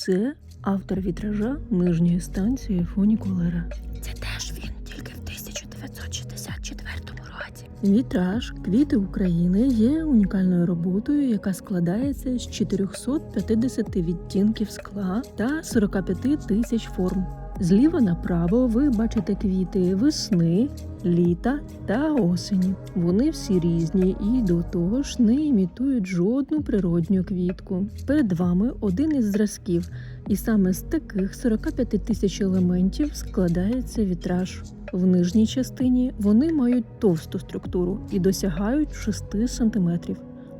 Це автор вітража нижньої станції фунікулера. Це теж він, тільки в 1964 році. Вітраж Квіти України є унікальною роботою, яка складається з 450 відтінків скла та 45 тисяч форм. Зліва направо ви бачите квіти весни, літа та осені. Вони всі різні і до того ж не імітують жодну природню квітку. Перед вами один із зразків, і саме з таких 45 тисяч елементів складається вітраж. В нижній частині вони мають товсту структуру і досягають 6 см,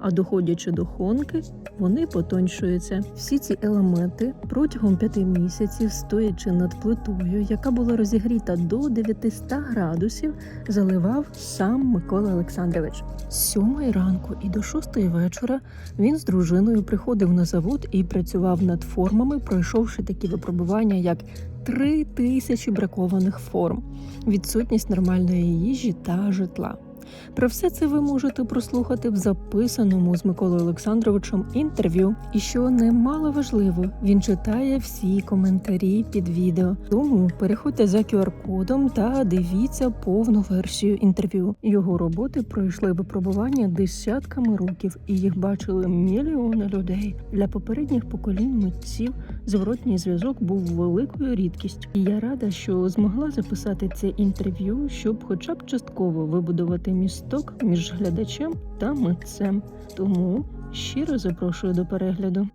а доходячи до хонки, вони потоншуються. Всі ці елементи протягом п'яти місяців, стоячи над плитою, яка була розігріта до 900 градусів, заливав сам Микола Олександрович. З сьомої ранку і до шостої вечора він з дружиною приходив на завод і працював над формами, пройшовши такі випробування, як три тисячі бракованих форм, відсутність нормальної їжі та житла. Про все це ви можете прослухати в записаному з Миколою Олександровичем інтерв'ю. І що немало важливо, він читає всі коментарі під відео. Тому переходьте за QR-кодом та дивіться повну версію інтерв'ю. Його роботи пройшли випробування десятками років, і їх бачили мільйони людей. Для попередніх поколінь митців зворотній зв'язок був великою рідкістю. І я рада, що змогла записати це інтерв'ю, щоб хоча б частково вибудувати місток між глядачем та митцем. Тому щиро запрошую до перегляду.